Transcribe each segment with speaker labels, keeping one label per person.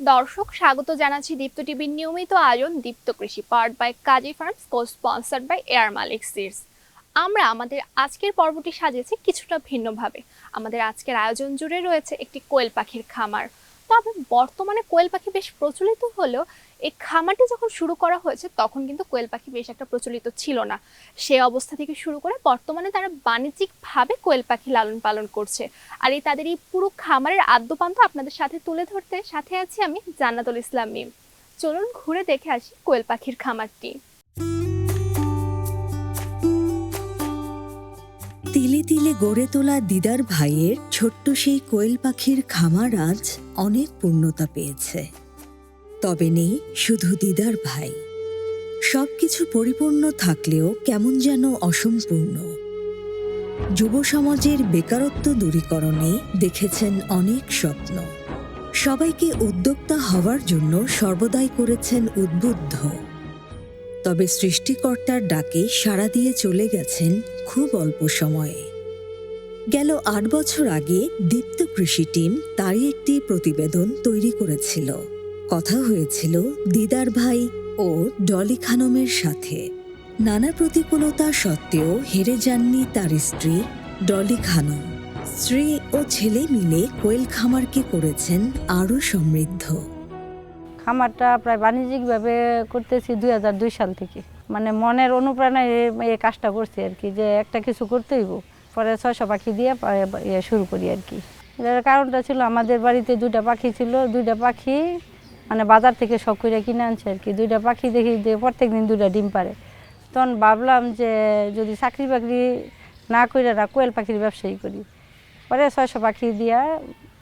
Speaker 1: দর্শক, স্বাগত জানাচ্ছি দীপ্ত টিভির নিয়মিত আয়োজন Deepto Krishi part by Kazi farms co sponsored by air Malik seeds আমরা আমাদের আজকের পর্বটি সাজিয়েছি কিছুটা ভিন্নভাবে। আমাদের আজকের আয়োজন জুড়ে রয়েছে একটি কোয়েল পাখির খামার। তবে বর্তমানে কোয়েল পাখি বেশ প্রচলিত হলেও এই খামারটি যখন শুরু করা হয়েছে, তখন কিন্তু কোয়েল পাখি বেশ একটা প্রচলিত ছিল না। সে অবস্থা থেকে শুরু করে বর্তমানে তারা বাণিজ্যিকভাবে কোয়েল পাখি লালন পালন করছে। আর এই তাদের এই পুরো খামারের আদ্যপান্ত আপনাদের সাথে তুলে ধরতে সাথে আছি আমি জান্নাতুল ইসলাম মিম। চলুন ঘুরে দেখে আসি কোয়েল পাখির খামারটি।
Speaker 2: তিলে তিলে গড়ে তোলা দিদার ভাইয়ের ছোট্ট সেই কোয়েল পাখির খামার আজ অনেক পূর্ণতা পেয়েছে। তবে নেই শুধু দিদার ভাই। সবকিছু পরিপূর্ণ থাকলেও কেমন যেন অসম্পূর্ণ। যুব সমাজের বেকারত্ব দূরীকরণে দেখেছেন অনেক স্বপ্ন। সবাইকে উদ্যোক্তা হওয়ার জন্য সর্বদাই করেছেন উদ্বুদ্ধ। তবে সৃষ্টিকর্তার ডাকে সাড়া দিয়ে চলে গেছেন খুব অল্প সময়ে। গেল আট বছর আগে দীপ্ত কৃষি টিম তারই একটি প্রতিবেদন তৈরি করেছিল। কথা হয়েছিল দিদার ভাই ও ডলি খানমের সাথে। নানা প্রতিকূলতা সত্ত্বেও হেরে যাননি তার স্ত্রী ডলি খানম। স্ত্রী ও ছেলে মিলে কোয়েল খামারকে করেছেন আরও সমৃদ্ধ।
Speaker 3: খামারটা প্রায় বাণিজ্যিকভাবে করতেছি দুই হাজার দুই সাল থেকে। মানে মনের অনুপ্রেরণায় এই কাজটা করছি আর কি, যে একটা কিছু করতে হইব পরে ছয়শো পাখি দিয়ে শুরু করি আর কি। এটার কারণটা ছিল আমাদের বাড়িতে দুইটা পাখি ছিল, দুইটা পাখি মানে বাজার থেকে শখ কিনে আনছে আর কি। দুইটা পাখি দেখি প্রত্যেক দিন দুইটা ডিম পারে তখন ভাবলাম যে যদি চাকরি বাকরি না করে না কোয়েল পাখির ব্যবসায়ী করি। পরে ছয়শো পাখি দিয়া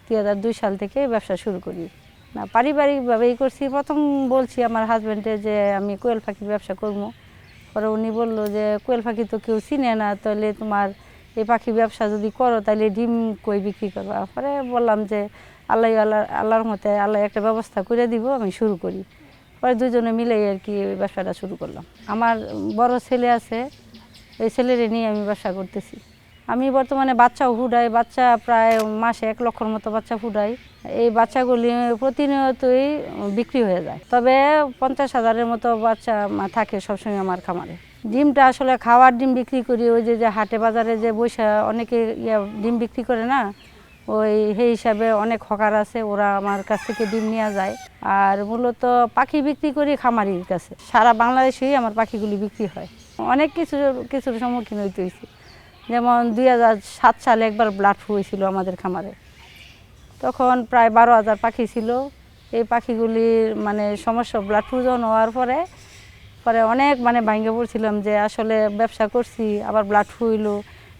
Speaker 3: দুই হাজার দুই সাল থেকে ব্যবসা শুরু করি। না, পারিবারিকভাবেই করছি। প্রথম বলছি আমার হাজব্যান্ডে যে আমি কোয়েল পাখির ব্যবসা করব। পরে উনি বলল যে, কোয়েল পাখি তো কেউ চিনে না, তাহলে তোমার এই পাখি ব্যবসা যদি করো, তাহলে ডিম কই বিক্রি করবা? পরে বললাম যে আল্লাহ আল্লাহ, আল্লাহর মতে আল্লাহ একটা ব্যবস্থা করে দিব, আমি শুরু করি। পরে দুজনে মিলেই আর কি ওই ব্যবসাটা শুরু করলাম। আমার বড় ছেলে আছে এই ছেলেরে নিয়ে আমি ব্যবসা করতেছি। আমি বর্তমানে বাচ্চাও ফুটাই বাচ্চা প্রায় মাসে এক লক্ষর মতো বাচ্চা ফুটাই এই বাচ্চাগুলি প্রতিনিয়তই বিক্রি হয়ে যায়। তবে পঞ্চাশ হাজারের মতো বাচ্চা থাকে সবসময় আমার খামারে। ডিমটা আসলে খাওয়ার ডিম বিক্রি করি, ওই যে যে হাটে বাজারে যে বৈশা অনেকে ইয়া ডিম বিক্রি করে না ওই সেই হিসাবে অনেক হকার আছে, ওরা আমার কাছ থেকে ডিম নেওয়া যায়। আর মূলত পাখি বিক্রি করি খামারির কাছে। সারা বাংলাদেশেই আমার পাখিগুলি বিক্রি হয়। অনেক কিছু, কিছুর সম্মুখীন হইতে হয়েছে যেমন দুই সাত সালে একবার ব্লাড ফ্লু হয়েছিল আমাদের খামারে। তখন প্রায় বারো হাজার পাখি ছিল। এই পাখিগুলির মানে সমস্যা ব্লাড ফ্লুজন হওয়ার পরে পরে অনেক মানে ভাঙ্গে পড়ছিলাম যে আসলে ব্যবসা করছি, আবার ব্লাড ফ্লু হইল।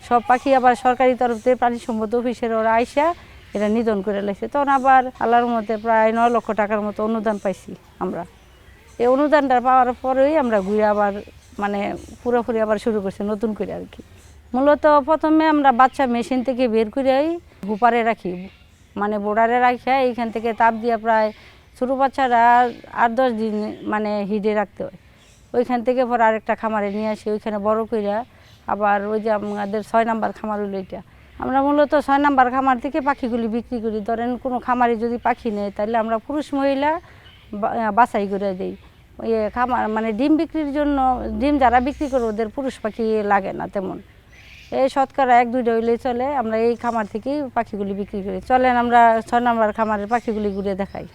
Speaker 3: সব পাখি আবার সরকারি তরফ থেকে প্রাণী সম্পদ অফিসের ওরা আইসা এটা নিধন করে লাগছে তখন আবার আল্লাহর মধ্যে প্রায় নয় লক্ষ টাকার মতো অনুদান পাইছি আমরা। এই অনুদানটা পাওয়ার পরেই আমরা ঘুরে আবার মানে পুরোপুরি আবার শুরু করছি নতুন করে আর কি। মূলত প্রথমে আমরা বাচ্চা মেশিন থেকে বের করে হুপারে রাখি। মানে বোর্ডারে রাখা, এইখান থেকে তাপ দিয়ে প্রায় ছোটো বাচ্চারা আট দশ দিন মানে হিডে রাখতে হয়। ওইখান থেকে পর আরেকটা খামারে নিয়ে আসি, ওইখানে বড় কইরা আবার ওই যে আমাদের ছয় নাম্বার খামার হলো এটা। আমরা মূলত ছয় নাম্বার খামার থেকে পাখিগুলি বিক্রি করি। ধরেন কোনো খামারে যদি পাখি নেয়, তাহলে আমরা পুরুষ মহিলা বাছাই করে দিই। ইয়ে খামার মানে ডিম বিক্রির জন্য, ডিম যারা বিক্রি করে ওদের পুরুষ পাখি লাগে না তেমন। এই শতকরা এক, দুইটা হইলেই চলে। আমরা এই খামার থেকেই পাখিগুলি বিক্রি করি। চলেন আমরা ছয় নাম্বার খামারের পাখিগুলি ঘুরে দেখাই।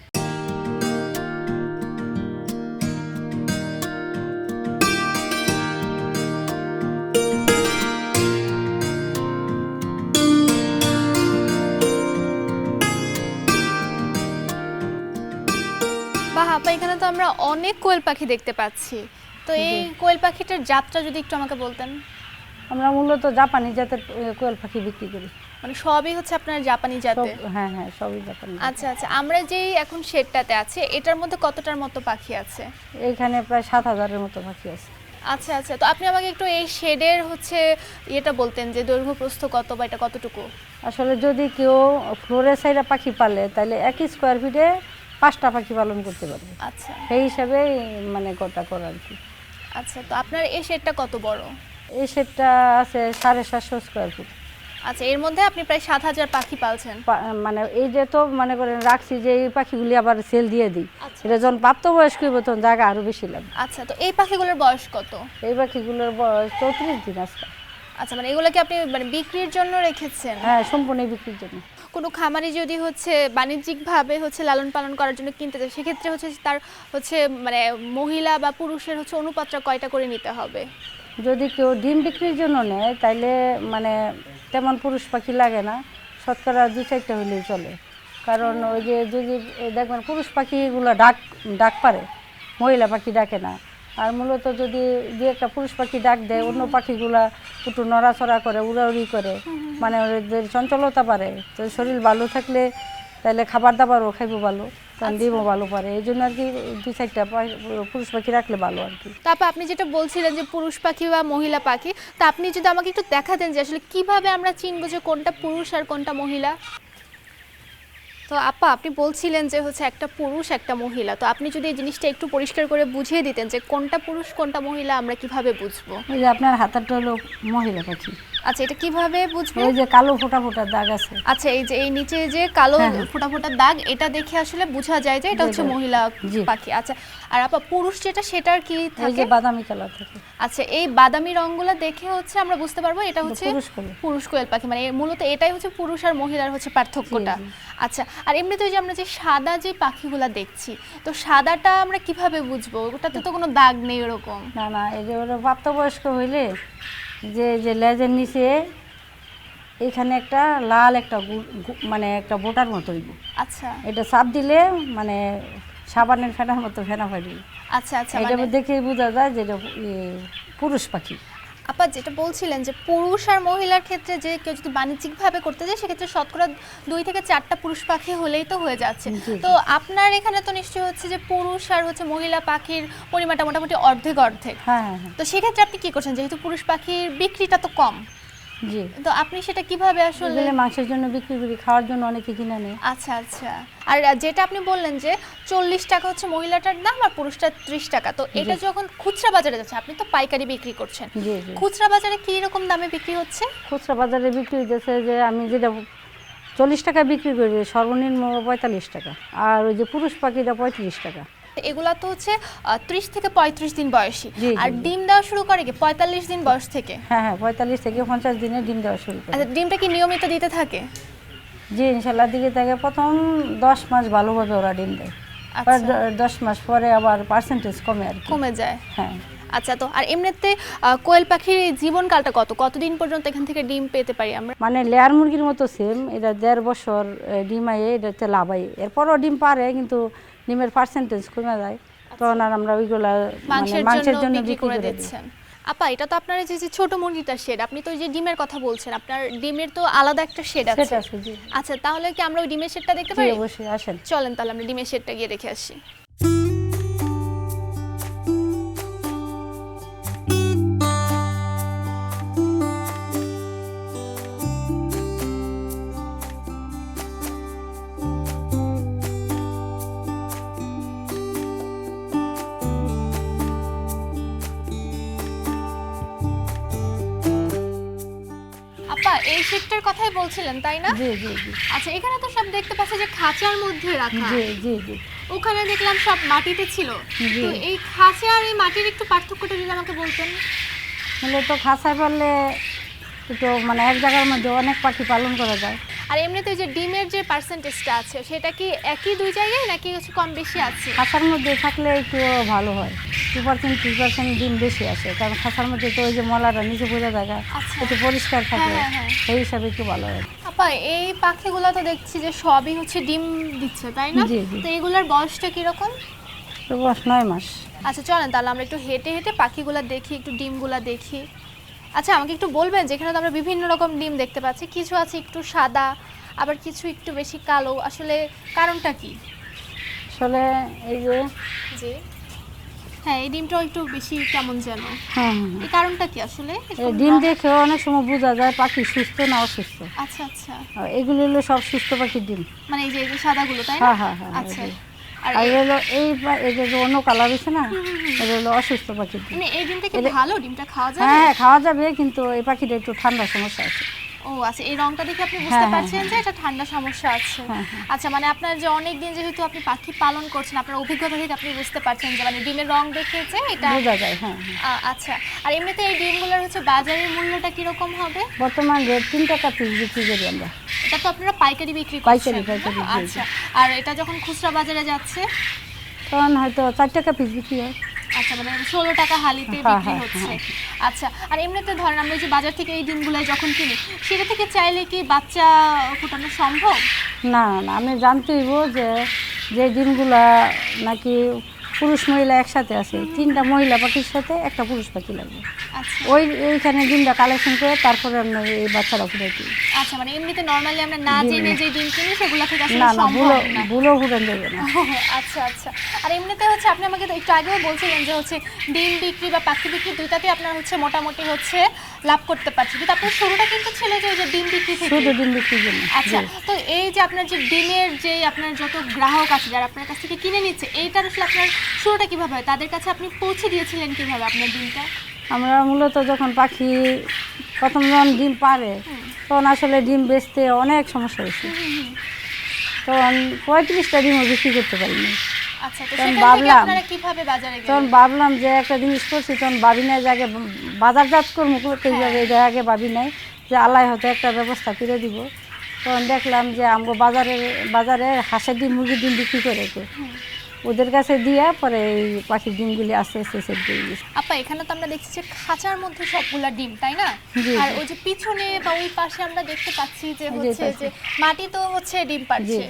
Speaker 1: অনেক কোয়েল পাখি দেখতে পাচ্ছি। তো এই কোয়েল পাখিটার যাত্রা যদি একটু আমাকে বলতেন।
Speaker 3: আমরা মূলত জাপানি জাতের কোয়েল পাখি বিক্রি করি।
Speaker 1: মানে সবই হচ্ছে আপনার জাপানি জাতের?
Speaker 3: হ্যাঁ হ্যাঁ সবই জাপানি
Speaker 1: আচ্ছা আচ্ছা আমরা যেই এখন শেডটাতে আছে এটার মধ্যে কতটার মতো পাখি আছে?
Speaker 3: এখানে প্রায় সাত হাজারের মতো পাখি আছে।
Speaker 1: আচ্ছা আচ্ছা তো আপনি আমাকে একটু এই শেডের হচ্ছে ইয়েটা বলতেন যে দৈর্ঘ্য প্রস্থ কত বা এটা কতটুকু?
Speaker 3: আসলে যদি কেউ ফ্লোরে সাইডে পাখি পালে তাহলে এক স্কোয়ার ফিটে পাঁচটা পাখি পালন করতে পারবে।
Speaker 1: আচ্ছা।
Speaker 3: সেই হিসাবে মানে গোটা করা আর কি।
Speaker 1: আচ্ছা তো আপনার এই শেডটা কত বড়?
Speaker 3: এই সেটটা আছে সাড়ে সাতশো স্কোয়ার ফিট
Speaker 1: আচ্ছা এর মধ্যে আপনি প্রায় সাত হাজার পাখি পালছেন।
Speaker 3: মানে এই যে তো মনে করেন রাখছি যে এই পাখিগুলি আবার সেল দিয়ে দিই।
Speaker 1: আচ্ছা।
Speaker 3: এটা যখন প্রাপ্তবয়স্ক হইব তখন জায়গা আরও বেশি লাগবে।
Speaker 1: আচ্ছা তো এই পাখিগুলোর বয়স কত?
Speaker 3: এই পাখিগুলোর বয়স চৌত্রিশ দিন আজকে।
Speaker 1: আচ্ছা মানে এগুলো কি আপনি মানে বিক্রির জন্য রেখেছেন?
Speaker 3: হ্যাঁ সম্পূর্ণ বিক্রির জন্য।
Speaker 1: কোনো খামারি যদি হচ্ছে বাণিজ্যিকভাবে হচ্ছে লালন পালন করার জন্য কিনতে চায়, সেক্ষেত্রে হচ্ছে তার হচ্ছে মানে মহিলা বা পুরুষের হচ্ছে অনুপাতটা কয়টা করে নিতে হবে?
Speaker 3: যদি কেউ ডিম বিক্রির জন্য নেয়, তাইলে মানে তেমন পুরুষ পাখি লাগে না। শতকরা দু চারটা হইলেই চলে। কারণ ওই যে যদি, দেখবেন পুরুষ পাখিগুলো ডাক ডাক পারে, মহিলা পাখি ডাকে না। আর মূলত যদি দু একটা পুরুষ পাখি ডাক দেয় অন্য পাখিগুলা একটু নড়াচড়া করে উড়াউড়ি করে মানে ওদের চঞ্চলতা পারে তো শরীর ভালো থাকলে তাহলে খাবার দাবারও খাইবো ভালো কারণ ডিমও ভালো পারে এই জন্য আর কি দু চারটা পুরুষ পাখি রাখলে ভালো আর কি।
Speaker 1: তারপর আপনি যেটা বলছিলেন যে পুরুষ পাখি বা মহিলা পাখি তা আপনি যদি আমাকে একটু দেখাতেন যে আসলে কীভাবে আমরা চিনবো যে কোনটা পুরুষ আর কোনটা মহিলা? তো আপা, আপনি বলছিলেন যে হচ্ছে একটা পুরুষ, একটা মহিলা। তো আপনি যদি এই জিনিসটা একটু পরিষ্কার করে বুঝিয়ে দিতেন যে কোনটা পুরুষ, কোনটা মহিলা, আমরা কীভাবে বুঝব?
Speaker 3: ওই যে আপনার হাতারটা হলো মহিলা পাখি।
Speaker 1: আচ্ছা এটা কীভাবে বুঝব?
Speaker 3: ওই যে কালো ফোটা ফোটা দাগ আছে।
Speaker 1: আচ্ছা এই যে এই নিচে যে কালো
Speaker 3: হ্যাঁ, হ্যাঁ।
Speaker 1: ফোটা ফোটা দাগ এটা দেখে আসলে বোঝা যায় যে এটা হচ্ছে। মহিলা পাখি। আচ্ছা আর আপা পুরুষ যেটা সেটার কি থাকে
Speaker 3: যে বাদামি কালার থাকে।
Speaker 1: আচ্ছা এই বাদামি রংগুলো দেখে হচ্ছে আমরা বুঝতে পারব এটা হচ্ছে
Speaker 3: পুরুষ
Speaker 1: কোয়েল পাখি মানে মূলত এটাই হচ্ছে পুরুষ আর মহিলার হচ্ছে পার্থক্যটা। আচ্ছা আর এমনিতে যে আমরা যে সাদা যে পাখিগুলা দেখছি তো সাদাটা আমরা কীভাবে বুঝব? ওটাতে তো কোনো দাগ নেই ওরকম।
Speaker 3: না না এই যে ওরা প্রাপ্তবয়স্ক হইলে যে যে লেজের নিচে এখানে একটা লাল একটা মানে একটা বোটার মতো
Speaker 1: আচ্ছা।
Speaker 3: এটা চাপ দিলে মানে সাবানের ফেনার মতো ফেনা ফাড়ি
Speaker 1: আচ্ছা আচ্ছা
Speaker 3: এটা
Speaker 1: মানে
Speaker 3: দেখে বোঝা যায় যে এটা ইয়ে, পুরুষ পাখি।
Speaker 1: আপা যেটা বলছিলেন যে পুরুষ আর মহিলার ক্ষেত্রে যে কেউ যদি বাণিজ্যিকভাবে করতে যায় সেক্ষেত্রে শতকরা দুই থেকে চারটা পুরুষ পাখি হলেই তো হয়ে যাচ্ছে। তো আপনার এখানে তো নিশ্চয়ই হচ্ছে যে পুরুষ আর হচ্ছে মহিলা পাখির পরিমাণটা মোটামুটি অর্ধেক অর্ধেক।
Speaker 3: হ্যাঁ হ্যাঁ হ্যাঁ।
Speaker 1: তো সেক্ষেত্রে আপনি কি করছেন? যেহেতু পুরুষ পাখির বিক্রিটা তো কম।
Speaker 3: জি।
Speaker 1: তো আপনি সেটা কীভাবে আসলে
Speaker 3: এগুলো মাংসের জন্য বিক্রি করি খাওয়ার জন্য অনেকে কিনে নেয়।
Speaker 1: আচ্ছা আচ্ছা। আর যেটা আপনি বললেন যে চল্লিশ টাকা হচ্ছে মহিলাটার দাম আর পুরুষটার ত্রিশ টাকা তো এটা যখন খুচরা বাজারে যাচ্ছে আপনি তো পাইকারি বিক্রি করছেন।
Speaker 3: জি জি।
Speaker 1: খুচরা বাজারে কি রকম দামে বিক্রি হচ্ছে?
Speaker 3: খুচরা বাজারে বিক্রি হইতেছে যে আমি যেটা চল্লিশ টাকা বিক্রি করি সর্বনিম্ন পঁয়তাল্লিশ টাকা আর ওই যে পুরুষ পাখিটা পঁয়ত্রিশ টাকা।
Speaker 1: এগুলা তো হচ্ছে ত্রিশ থেকে পঁয়ত্রিশ দিন বয়সী। আর ডিম দেওয়া শুরু করে কি? পঁয়তাল্লিশ দিন বয়স থেকে?
Speaker 3: হ্যাঁ হ্যাঁ পঁয়তাল্লিশ থেকে পঞ্চাশ দিনে ডিম দেওয়া শুরু করে।
Speaker 1: আচ্ছা ডিমটা কি নিয়মিত দিতে থাকে?
Speaker 3: জি ইনশাল্লাহ দিকে থাকে। প্রথম দশ মাস ভালোভাবে ওরা ডিম দেয়। আর
Speaker 1: আচ্ছা
Speaker 3: দশ মাস পরে আবার পার্সেন্টেজ কমে আর
Speaker 1: কমে যায়।
Speaker 3: হ্যাঁ।
Speaker 1: আচ্ছা তো আর এমনিতে কোয়েল পাখির জীবনকালটা কত? কতদিন পর্যন্ত এখান থেকে ডিম পেতে পারি আমরা?
Speaker 3: মানে লেয়ার মুরগির মতো সেম এটা দেড় বছর ডিম আইয়ে এটাতে লাভ আইয়ে এরপরও ডিম পারে কিন্তু ডিমের পার্সেন্টেজ কমে যায় তখন আর আমরা ওইগুলা মানে
Speaker 1: মাংসের জন্য বিক্রি করে দিচ্ছেন। আপা এটা তো আপনার যে ছোট মুরগিটার শেড আপনি তো ওই যে ডিমের কথা বলছেন আপনার ডিমের তো আলাদা একটা শেড আছে। আচ্ছা তাহলে কি আমরা ওই ডিমের শেডটা দেখতে পারি?
Speaker 3: অবশ্যই আসেন।
Speaker 1: চলেন তাহলে আমরা ডিমের শেডটা গিয়ে দেখে আসি। কথাই বলছিলেন তাই না?
Speaker 3: জি জি জি।
Speaker 1: আচ্ছা এখানে তো সব দেখতে পাচ্ছি যে খাঁচার মধ্যে রাখা।
Speaker 3: জি জি জি।
Speaker 1: ওখানে দেখলাম সব মাটিতে ছিল। তো এই খাঁচা আর এই মাটির একটু পার্থক্যটা যদি আমাকে বলতেন।
Speaker 3: মূলত খাঁচায় বললে একটু মানে এক জায়গার মধ্যে অনেক পাখি পালন করা যায়।
Speaker 1: আর এমনিতে ওই যে ডিমের যে পার্সেন্টেজটা আছে সেটা কি একই দুই জায়গায় নাকি কিছু কম বেশি আছে?
Speaker 3: খাসার মধ্যে থাকলে একটু ভালো হয়। টু পার্সেন্ট থ্রি পার্সেন্ট ডিম বেশি আসে কারণ খাসার মধ্যে তো ওই যে মলাটা নিচে পড়ে জায়গা
Speaker 1: আচ্ছা।
Speaker 3: একটু পরিষ্কার থাকে
Speaker 1: হ্যাঁ, হ্যাঁ।
Speaker 3: সেই হিসাবে একটু ভালো হয়।
Speaker 1: আপা এই পাখিগুলো তো দেখছি যে সবই হচ্ছে ডিম দিচ্ছে তাই না। তো এগুলোর বয়সটা কীরকম?
Speaker 3: বস নয় মাস।
Speaker 1: আচ্ছা চলেন তাহলে আমরা একটু হেঁটে হেঁটে পাখিগুলো দেখি একটু ডিমগুলো দেখি। আচ্ছা আমাকে একটু বলবেন যেখানে তো আমরা বিভিন্ন রকম ডিম দেখতে পাচ্ছি। কিছু আছে একটু সাদা আবার কিছু একটু বেশি কালো। আসলে কারণটা কি?
Speaker 3: আসলে এই যে
Speaker 1: জি। হ্যাঁ এই ডিমটাও একটু বেশি কেমন যেন।
Speaker 3: হ্যাঁ
Speaker 1: এই কারণটা কি আসলে?
Speaker 3: এই ডিম দেখেও অনেক সময় বোঝা যায় পাখি সুস্থ না অসুস্থ।
Speaker 1: আচ্ছা আচ্ছা।
Speaker 3: এগুলো হলো সব সুস্থ পাখির ডিম।
Speaker 1: মানে এই যে এই যে সাদাগুলো তাই না?
Speaker 3: হ্যাঁ হ্যাঁ হ্যাঁ
Speaker 1: আচ্ছা। আর এই-
Speaker 3: হলো এই এই যে অন্য কালার হয়েছে না এটা হলো অসুস্থ পাখি
Speaker 1: মানে এই ডিমটা কি ভালো ডিমটা খাওয়া যাবে?
Speaker 3: হ্যাঁ খাওয়া যাবে কিন্তু এই পাখিটা একটু ঠান্ডা সমস্যা আছে।
Speaker 1: ও আচ্ছা এই রংটা দেখে আপনি বুঝতে
Speaker 3: হ্যাঁ, হ্যাঁ,
Speaker 1: পারছেন যে এটা ঠান্ডা সমস্যা আছে
Speaker 3: হ্যাঁ, হ্যাঁ।
Speaker 1: আচ্ছা মানে আপনার যে অনেক দিন যেহেতু আপনি পাখি পালন করছেন আপনার অভিজ্ঞতা থেকে আপনি বুঝতে পারছেন যে মানে ডিমের রং দেখে যে এটা
Speaker 3: বোঝা যায় হ্যাঁ হ্যাঁ।
Speaker 1: আচ্ছা আর এমনিতে এই ডিমগুলোর হচ্ছে বাজারের মূল্যটা কীরকম হবে
Speaker 3: বর্তমান রেট তিন টাকা পিস বিক্রি করি আমরা
Speaker 1: এটা তো আপনারা পাইকারি বিক্রি করছেন। আচ্ছা আর এটা যখন খুচরা বাজারে যাচ্ছে
Speaker 3: তখন হয়তো চার টাকা পিস বিক্রি হয়।
Speaker 1: আচ্ছা মানে ষোলো টাকা হালিতে
Speaker 3: হ্যাঁ,
Speaker 1: বিক্রি
Speaker 3: হ্যাঁ,
Speaker 1: হচ্ছে। আচ্ছা আর এমনিতে ধরেন আমরা যে বাজার থেকে এই ডিমগুলো যখন কিনি সেটা থেকে চাইলে কি বাচ্চা ফোটানো সম্ভব?
Speaker 3: না না আমি জানতে হইব যে যে ডিমগুলা নাকি পুরুষ মহিলা একসাথে আছে। তিনটা মহিলা পাখির সাথে একটা পুরুষ পাখি লাগবে।
Speaker 1: আচ্ছা।
Speaker 3: ওই ওইখানে ডিমটা কালেকশন করে তারপরে আমরা এই বাচ্চারা ফুটাইতে
Speaker 1: আচ্ছা মানে এমনিতে নর্মালি আমরা না জেনে যে ডিম কিনি সেগুলো থেকে আসলে
Speaker 3: না না ভুলো ভুলো ফুটান না।
Speaker 1: আচ্ছা আচ্ছা। আর এমনিতে হচ্ছে আপনি আমাকে একটু আগেও বলছিলেন যে হচ্ছে ডিম বিক্রি বা পাখি বিক্রি আপনার হচ্ছে মোটামুটি হচ্ছে লাভ করতে পারছি। কিন্তু আপনার শুরুটা কিন্তু ছিল যে ওই যে ডিম বিক্রি থেকে।
Speaker 3: শুধু ডিম বিক্রির জন্য।
Speaker 1: আচ্ছা তো এই যে আপনার যে ডিমের যে আপনার যত গ্রাহক আছে যারা আপনার কাছ থেকে কিনে নিচ্ছে এইটার আসলে আপনার শুরুটা কীভাবে হয়? তাদের কাছে আপনি পৌঁছে দিয়েছিলেন কীভাবে আপনার ডিমটা?
Speaker 3: আমরা মূলত যখন পাখি প্রথম যখন ডিম পারে তখন আসলে ডিম বেচতে অনেক সমস্যা হয়েছে। তখন পঁয়ত্রিশটা ডিমও বিক্রি করতে পারিনি।
Speaker 1: আচ্ছা
Speaker 3: তখন ভাবলাম-
Speaker 1: বাজারে
Speaker 3: তখন ভাবলাম যে একটা জিনিস করছি তখন ভাবি নাই যে আগে বাজারজাত করব করতে যাবে এটা আগে ভাবি নাই যে আল্লাহ হয়তো একটা ব্যবস্থা করে দিব। তখন দেখলাম যে আমগো বাজারে বাজারে হাঁসের ডিম মুরগির ডিম বিক্রি করে ওদের কাছে দিয়ে পরে এই পাখির ডিমগুলি আস্তে আস্তে সেট দিয়ে দিচ্ছি
Speaker 1: আপা এখানে তো আমরা দেখছি যে খাঁচার মধ্যে সবগুলা ডিম তাই না? আর ওই যে পিছনে বা ওই পাশে আমরা দেখতে পাচ্ছি যে হচ্ছে যে মাটি তো হচ্ছে ডিম পাচ্ছে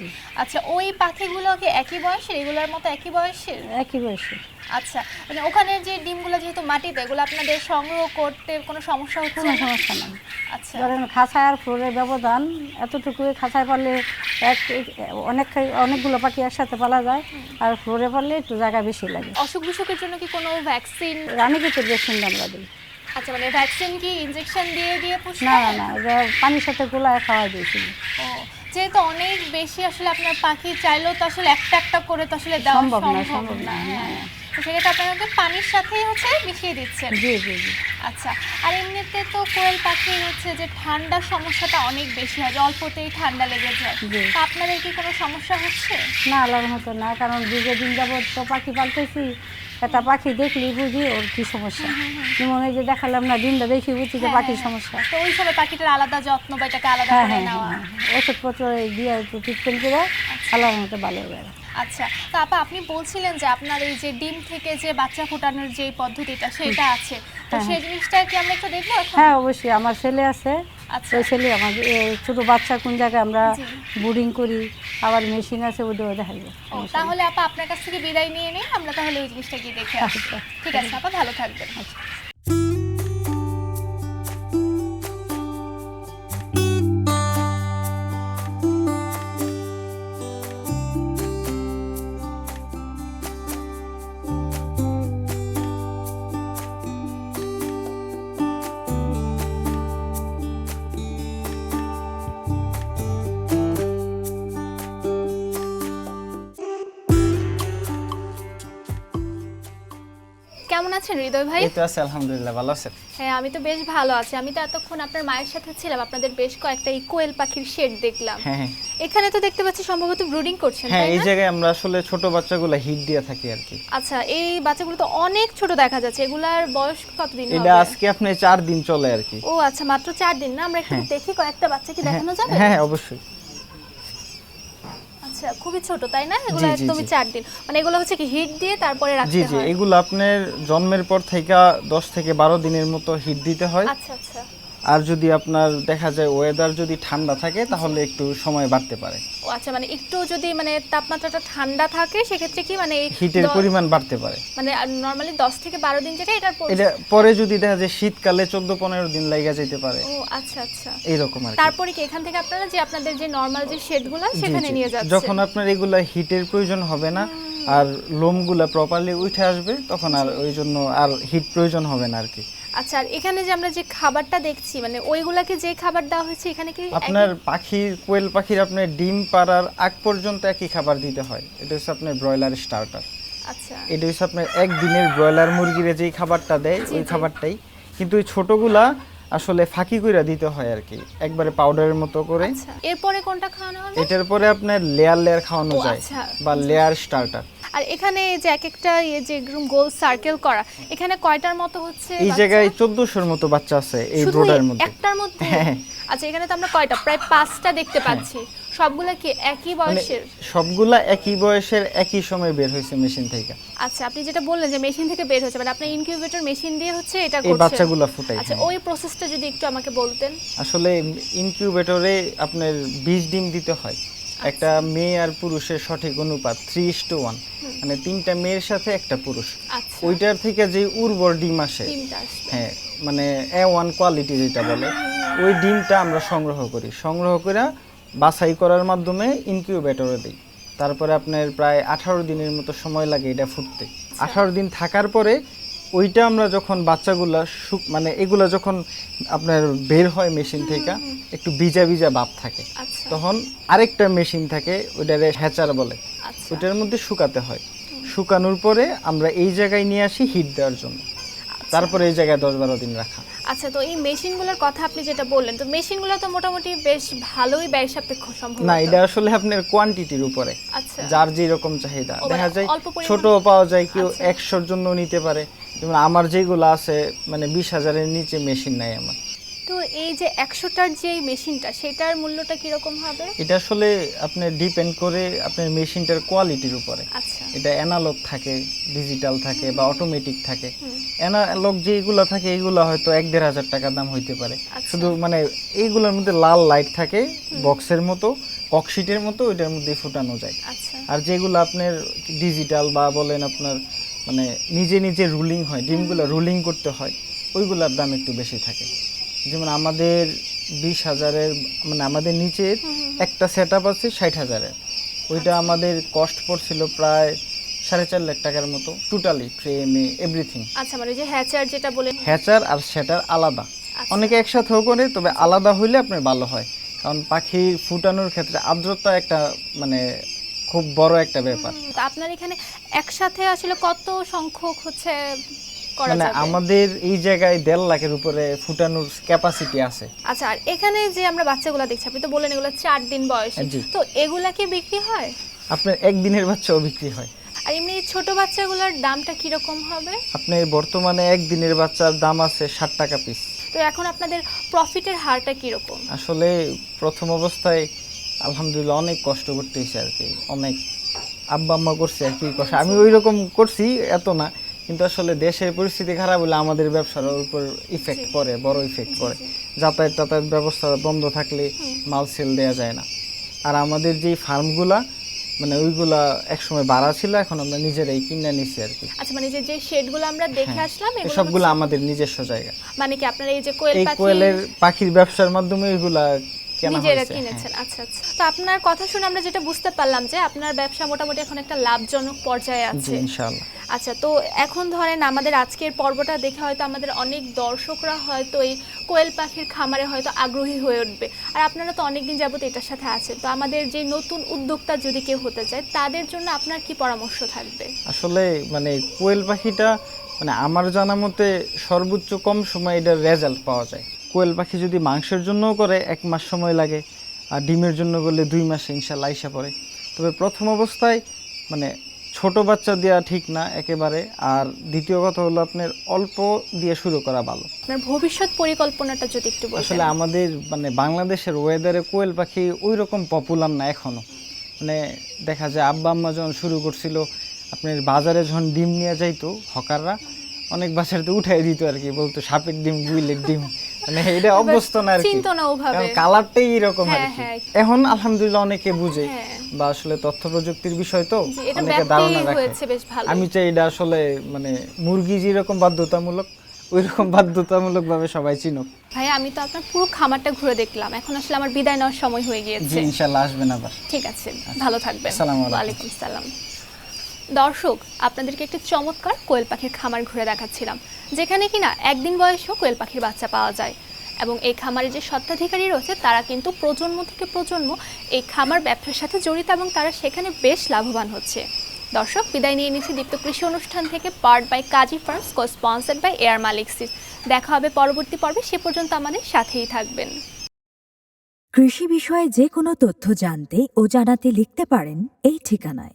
Speaker 1: আচ্ছা ওই পাখিগুলো কি একই বয়সের? এগুলোর মতো একই বয়সের?
Speaker 3: একই বয়সে
Speaker 1: আচ্ছা মানে ওখানে যে ডিমগুলো যেহেতু মাটিতে এগুলো আপনাদের সংগ্রহ করতে কোনো সমস্যা হচ্ছে?
Speaker 3: কোনো
Speaker 1: না?
Speaker 3: সমস্যা নাই।
Speaker 1: আচ্ছা।
Speaker 3: ধরেন খাঁচায় আর ফ্লোরের ব্যবধান এতটুকু খাঁচায় পারলে এক অনেক অনেকগুলো পাখি একসাথে পালা যায় আর ফ্লোরে পারলে একটু জায়গা বেশি লাগে।
Speaker 1: অসুখ বিসুখের জন্য কি কোনো ভ্যাকসিন
Speaker 3: রানীক্ষেতের ভ্যাকসিন আমরা দিই।
Speaker 1: আচ্ছা মানে ভ্যাকসিন কি ইনজেকশন দিয়ে দিয়ে পুষতে
Speaker 3: না না না পানির সাথে গোলায় খাওয়া দিয়েছিল।
Speaker 1: ও যেহেতু অনেক বেশি আসলে আপনার পাখি চাইলেও তো আসলে একটা একটা করে তো আসলে দেওয়া
Speaker 3: সম্ভব না,
Speaker 1: সম্ভব না। তো সেক্ষেত্রে আপনারা পানির সাথেই হচ্ছে মিশিয়ে দিচ্ছেন।
Speaker 3: জি জি জি।
Speaker 1: আচ্ছা আর এমনিতে তো কোয়েল পাখির হচ্ছে যে ঠান্ডার সমস্যাটা অনেক বেশি হয় অল্পতেই ঠান্ডা লেগে যায়।
Speaker 3: জি।
Speaker 1: তা আপনাদের কি কোনো সমস্যা হচ্ছে?
Speaker 3: না আল্লাহর মতো না কারণ দীর্ঘদিন যাবত তো পাখি পালতেছি। একটা পাখি দেখলি বুঝি ওর কি সমস্যা। যেমন এই যে দেখালাম না দিনটা দেখি বুঝি যে
Speaker 1: হ্যাঁ,
Speaker 3: পাখির
Speaker 1: হ্যাঁ,
Speaker 3: সমস্যা।
Speaker 1: তো ওই সময় পাখিটার আলাদা যত্ন বা এটাকে আলাদা
Speaker 3: হ্যাঁ
Speaker 1: করে
Speaker 3: হ্যাঁ
Speaker 1: নেওয়া?
Speaker 3: হ্যাঁ ওষুধপত্র দিয়ে একটু ট্রিটমেন্ট করে আল্লাহর মতো ভালো হয়ে গেল।
Speaker 1: আচ্ছা তো আপা আপনি বলছিলেন যে আপনার এই যে ডিম থেকে যে বাচ্চা ফোটানোর যে পদ্ধতিটা সেটা আছে। তো
Speaker 3: হ্যাঁ,
Speaker 1: সেই জিনিসটা কি আমরা একটু দেখব
Speaker 3: হ্যাঁ অবশ্যই। আমার ছেলে আছে।
Speaker 1: আচ্ছা।
Speaker 3: ওই ছেলে আমার ছোট বাচ্চা কোন জায়গায় আমরা
Speaker 1: জি।
Speaker 3: বোর্ডিং করি আবার মেশিন আছে ওদের দেখাইবো
Speaker 1: ও, তাহলে আপা আপনার কাছ থেকে বিদায় নিয়ে নিই আমরা তাহলে ওই জিনিসটা গিয়ে দেখে আসব
Speaker 3: আচ্ছা।
Speaker 1: ঠিক আছে আপা ভালো থাকবেন। কেমন আছেন হৃদয় ভাই?
Speaker 4: এই তো আছে আলহামদুলিল্লাহ ভালো আছেন?
Speaker 1: হ্যাঁ আমি তো বেশ ভালো আছি। আমি তো এতক্ষণ আপনার মায়ের সাথে ছিলাম আপনাদের বেশ কয়েকটা এই কোয়েল পাখির শেড দেখলাম।
Speaker 4: হ্যাঁ হ্যাঁ।
Speaker 1: এখানে তো দেখতে পাচ্ছি সম্ভবত ব্রুডিং করছেন
Speaker 4: হ্যাঁ এই জায়গায় আমরা আসলে ছোট বাচ্চাগুলো হিট দিয়ে থাকি আর কি।
Speaker 1: আচ্ছা এই বাচ্চাগুলো তো অনেক ছোট দেখা যাচ্ছে। এগুলার বয়স কতদিন হবে?
Speaker 4: এটা আজকে আপনি চার দিন চলে আর কি।
Speaker 1: ও আচ্ছা মাত্র চার দিন না? আমরা একটু দেখি কয়েকটা বাচ্চা কি দেখানো যাবে?
Speaker 4: হ্যাঁ হ্যাঁ অবশ্যই।
Speaker 1: আচ্ছা খুবই ছোট তাই না? এগুলো একদমই চার দিন। মানে এগুলো হচ্ছে কি হিট দিয়ে তারপরে রাখতে হয়
Speaker 4: জি
Speaker 1: জি
Speaker 4: এগুলো আপনার জন্মের পর থেকে দশ থেকে বারো দিনের মতো হিট দিতে হয়।
Speaker 1: আচ্ছা আচ্ছা।
Speaker 4: আর যদি আপনার দেখা যায় ওয়েদার যদি ঠান্ডা থাকে তাহলে একটু সময় বাড়তে পারে।
Speaker 1: ও আচ্ছা মানে একটু যদি মানে তাপমাত্রাটা ঠান্ডা থাকে সেক্ষেত্রে কি মানে
Speaker 4: হিটের পরিমাণ বাড়তে পারে।
Speaker 1: মানে নর্মালি দশ থেকে বারো দিন যেটা এটার পর-
Speaker 4: এটা পরে যদি দেখা যায় শীতকালে চোদ্দ পনেরো দিন লাগা যেতে পারে।
Speaker 1: ও আচ্ছা আচ্ছা।
Speaker 4: এইরকম আর
Speaker 1: তারপরে কি এখান থেকে আপনারা যে আপনাদের যে নর্মাল যে শেডগুলো সেখানে নিয়ে যাচ্ছেন?
Speaker 4: যখন আপনার এগুলা হিটের প্রয়োজন হবে না আর লোমগুলা প্রপারলি উঠে আসবে তখন আর ওই জন্য আর হিট প্রয়োজন হবে না আর কি।
Speaker 1: আচ্ছা আর এখানে যে আমরা যে খাবারটা দেখছি মানে ওইগুলাকে যে খাবার দেওয়া হয়েছে এখানে কি
Speaker 4: আপনার পাখির কোয়েল পাখির আপনার ডিম পাড়ার আগ পর্যন্ত একই খাবার দিতে হয়। এটা হচ্ছে আপনার ব্রয়লার স্টার্টার
Speaker 1: আচ্ছা।
Speaker 4: এটা হচ্ছে আপনার একদিনের ব্রয়লার মুরগির যেই খাবারটা দেয় ওই খাবারটাই। কিন্তু ওই ছোটগুলা আসলে ফাঁকি কইরা দিতে হয় আর কি। একবারে পাউডারের মতো করে।
Speaker 1: আচ্ছা। এরপরে কোনটা খাওয়ানো হবে?
Speaker 4: এটার পরে আপনার লেয়ার লেয়ার খাওয়ানো যায়।
Speaker 1: আচ্ছা।
Speaker 4: বা লেয়ার স্টার্টার
Speaker 1: আর এখানে এই যে এক একটা ইয়ে যে গোল সার্কেল করা এখানে কয়টার মতো হচ্ছে
Speaker 4: এই? জায়গায় চোদ্দশোর মতো বাচ্চা আছে এই ব্রোডার মধ্যে।
Speaker 1: একটার মধ্যে?
Speaker 4: হ্যাঁ।
Speaker 1: আচ্ছা এখানে তো আমরা কয়টা? প্রায় পাঁচটা দেখতে পাচ্ছি। সবগুলা কি একই
Speaker 4: মানে
Speaker 1: বয়সের?
Speaker 4: সবগুলা একই বয়সের একই সময় বের হয়েছে মেশিন থেকে।
Speaker 1: আচ্ছা আপনি যেটা বললেন যে মেশিন থেকে বের হচ্ছে মানে আপনার ইনকিউবেটর মেশিন দিয়ে হচ্ছে এটা
Speaker 4: এই বাচ্চাগুলা ফুটাই
Speaker 1: আচ্ছা
Speaker 4: হ্যাঁ।
Speaker 1: ওই প্রসেসটা যদি একটু আমাকে বলতেন।
Speaker 4: আসলে ইনকিউবেটরে আপনার বিশ ডিম দিতে হয়। একটা মেয়ে আর পুরুষের সঠিক অনুপাত থ্রি টু ওয়ান মানে তিনটা মেয়ের সাথে একটা পুরুষ।
Speaker 1: আচ্ছা।
Speaker 4: ওইটার থেকে যে উর্বর ডিম আসে হ্যাঁ মানে এ ওয়ান কোয়ালিটি যেটা বলে ওই ডিমটা আমরা সংগ্রহ করি। সংগ্রহ করে বাছাই করার মাধ্যমে ইনকিউবেটরে দিই। তারপরে আপনার প্রায় আঠারো দিনের মতো সময় লাগে এটা ফুটতে। আঠারো দিন থাকার পরে ওইটা আমরা যখন বাচ্চাগুলা শুক মানে এগুলা যখন আপনার বের হয় মেশিন থেকে একটু ভিজা ভিজা ভাব থাকে।
Speaker 1: আচ্ছা।
Speaker 4: তখন আরেকটা মেশিন থাকে ওইটারে হ্যাচার বলে।
Speaker 1: আচ্ছা।
Speaker 4: ওইটার মধ্যে শুকাতে হয়। শুকানোর পরে আমরা এই জায়গায় নিয়ে আসি হিট দেওয়ার জন্য। তারপরে এই জায়গায় দশ বারো দিন রাখা।
Speaker 1: আচ্ছা তো এই মেশিনগুলোর কথা আপনি যেটা বললেন তো মেশিনগুলো তো মোটামুটি বেশ ভালোই ব্যয় সাপেক্ষ সম্ভব
Speaker 4: না এটা আসলে আপনার কোয়ান্টিটির উপরে।
Speaker 1: আচ্ছা।
Speaker 4: যার যেরকম চাহিদা।
Speaker 1: মানে
Speaker 4: দেখা যায় ছোট পাওয়া যায় কেউ
Speaker 1: আচ্ছা।
Speaker 4: একশোর জন্য নিতে পারে। যেমন আমার যেগুলো আছে মানে বিশ হাজারের নিচে মেশিন নাই আমার।
Speaker 1: তো এই যে একশোটার যে মেশিনটা সেটার মূল্যটা কীরকম হবে?
Speaker 4: এটা আসলে আপনার ডিপেন্ড করে আপনার মেশিনটার কোয়ালিটির উপরে।
Speaker 1: আচ্ছা।
Speaker 4: এটা অ্যানালগ থাকে ডিজিটাল থাকে বা অটোমেটিক থাকে। অ্যানালগ যেগুলো থাকে এইগুলো হয়তো এক দেড় হাজার টাকা দাম হইতে পারে।
Speaker 1: আচ্ছা।
Speaker 4: শুধু মানে এইগুলোর মধ্যে লাল লাইট থাকে বক্সের মতো ককশিটের মতো ওইটার মধ্যে ফুটানো যায়।
Speaker 1: আচ্ছা।
Speaker 4: আর যেগুলো আপনার ডিজিটাল বা বলেন আপনার মানে নিজে নিজে রুলিং হয় ডিমগুলো রুলিং করতে হয় ওইগুলোর দাম একটু বেশি থাকে। যেমন আমাদের বিশ হাজারের মানে আমাদের নিচের একটা সেট আপ আছে ষাট হাজারের। ওইটা আমাদের কস্ট পড়ছিল প্রায় সাড়ে চার লাখ টাকার মতো টোটালি ফ্রেমে এভরিথিং
Speaker 1: আচ্ছা মানে যে হ্যাচার যেটা বলেন।
Speaker 4: হ্যাচার আর সেটার আলাদা।
Speaker 1: আচ্ছা।
Speaker 4: অনেকে একসাথেও করে তবে আলাদা হইলে আপনার ভালো হয়। কারণ পাখি ফুটানোর ক্ষেত্রে আর্দ্রতা একটা মানে খুব বড় একটা ব্যাপার।
Speaker 1: আপনার এখানে একসাথে আসলে কত সংখ্যক হচ্ছে
Speaker 4: মানে আমাদের এই জায়গায় দেড় লাখের উপরে ফুটানোর ক্যাপাসিটি আছে।
Speaker 1: আচ্ছা আর এখানে যে আমরা বাচ্চাগুলো দেখছি আপনি তো বললেন এগুলো চার দিন বয়স।
Speaker 4: জি।
Speaker 1: তো এগুলা কি বিক্রি হয়?
Speaker 4: আপনার একদিনের বাচ্চাও বিক্রি হয়।
Speaker 1: আর এমনি ছোট বাচ্চাগুলোর দামটা কীরকম হবে?
Speaker 4: আপনার বর্তমানে একদিনের বাচ্চার দাম আছে ষাট টাকা পিস
Speaker 1: তো এখন আপনাদের প্রফিটের হারটা কীরকম?
Speaker 4: আসলে প্রথম অবস্থায় আলহামদুলিল্লাহ অনেক কষ্ট করতে হয়েছে আর কি। অনেক আব্বা আম্মা করছে আর কি কষ্ট। আমি ওই রকম করছি এত না। কিন্তু আসলে দেশের পরিস্থিতি খারাপ হলে আমাদের ব্যবসার উপর ইফেক্ট পড়ে বড় ইফেক্ট পড়ে। যাতায়াত টাতায়াত ব্যবস্থা বন্ধ থাকলে মাল সেল দেওয়া যায় না। আর আমাদের যেই ফার্মগুলা মানে ওইগুলা একসময় বাড়া ছিল এখন আমরা নিজেরাই কিনে নিছি আর কি।
Speaker 1: আচ্ছা মানে যে যে শেডগুলো আমরা দেখে
Speaker 4: হ্যাঁ,
Speaker 1: আসলাম এগুলো
Speaker 4: সবগুলো আমাদের নিজস্ব জায়গা।
Speaker 1: মানে কি আপনারা এই যে কোয়েল পাখি
Speaker 4: কোয়েলের পাখির ব্যবসার মাধ্যমে ওইগুলা কেনা
Speaker 1: নিজেরা
Speaker 4: হয়েছে হ্যাঁ।
Speaker 1: কিনেছেন আচ্ছা আচ্ছা। তো আপনার কথা শুনে আমরা যেটা বুঝতে পারলাম যে আপনার ব্যবসা মোটামুটি এখন একটা লাভজনক পর্যায়ে
Speaker 4: জি
Speaker 1: আছে।
Speaker 4: ইনশাআল্লাহ।
Speaker 1: আচ্ছা তো এখন ধরেন আমাদের আজকের পর্বটা দেখে হয়তো আমাদের অনেক দর্শকরা হয়তো এই কোয়েল পাখির খামারে হয়তো আগ্রহী হয়ে উঠবে। আর আপনারা তো অনেকদিন যাবত এটার সাথে আছেন। তো আমাদের যে নতুন উদ্যোক্তা যদি কেউ হতে চায় তাদের জন্য আপনার কি পরামর্শ থাকবে?
Speaker 4: আসলে মানে কোয়েল পাখিটা মানে আমার জানা মতে সর্বোচ্চ কম সময় এটার রেজাল্ট পাওয়া যায়। কোয়েল পাখি যদি মাংসের জন্যও করে এক মাস সময় লাগে। আর ডিমের জন্য করলে দুই মাসে ইনশাল্লাহ আইসা পড়ে। তবে প্রথম অবস্থায় মানে ছোট বাচ্চা দেওয়া ঠিক না একেবারে। আর দ্বিতীয় কথা হলো আপনার অল্প দিয়ে শুরু করা ভালো।
Speaker 1: আপনার ভবিষ্যৎ পরিকল্পনাটা যদি একটু
Speaker 4: আসলে আমাদের মানে বাংলাদেশের ওয়েদারে কোয়েল পাখি ওই রকম পপুলার না এখনও মানে দেখা যায় আব্বা আম্মা যখন শুরু করছিল আপনার বাজারে যখন ডিম নিয়ে যাইতো হকাররা অনেক বাসাতে উঠাই দিত আর কি বলতো সাপের ডিম গুইলের ডিম। মানে এটা অভ্যস্ত না আর কি।
Speaker 1: না ওভাবে।
Speaker 4: কালারটাই এরকম আর
Speaker 1: হ্যাঁ,
Speaker 4: কি।
Speaker 1: হ্যাঁ।
Speaker 4: এখন আলহামদুলিল্লাহ অনেকে বুঝে।
Speaker 1: হ্যাঁ।
Speaker 4: বা আসলে তথ্য প্রযুক্তির বিষয় তো অনেকে ধারণা রাখে।
Speaker 1: ভালো
Speaker 4: আমি চাই এটা আসলে মানে মুরগি যেরকম বাধ্যতামূলক ওই রকম বাধ্যতামূলক ভাবে সবাই চিনুক।
Speaker 1: ভাই আমি তো আপনার পুরো খামারটা ঘুরে দেখলাম। এখন আসলে আমার বিদায় নেওয়ার সময় হয়ে গিয়েছে।
Speaker 4: ইনশাল্লাহ আসবেন আবার।
Speaker 1: ঠিক আছে। ভালো থাকবেন।
Speaker 4: আসসালামু আলাইকুম।
Speaker 1: সালাম দর্শক, আপনাদেরকে একটি চমৎকার কোয়েল পাখির খামার ঘুরে দেখাচ্ছিলাম, যেখানে কিনা একদিন বয়সেও কোয়েল পাখির বাচ্চা পাওয়া যায়। এবং এই খামারে যে স্বত্বাধিকারী রয়েছে, তারা কিন্তু প্রজন্ম থেকে প্রজন্ম এই খামার ব্যবসার সাথে জড়িত এবং তারা সেখানে বেশ লাভবান হচ্ছে। দর্শক, বিদায় নিয়ে নিচ্ছি দীপ্ত কৃষি অনুষ্ঠান থেকে part by Kazi farms co sponsored by air Malik seeds দেখা হবে পরবর্তী পর্বে, সে পর্যন্ত আমাদের সাথেই থাকবেন।
Speaker 2: কৃষি বিষয়ে যে কোনো তথ্য জানতে ও জানাতে লিখতে পারেন এই ঠিকানায়।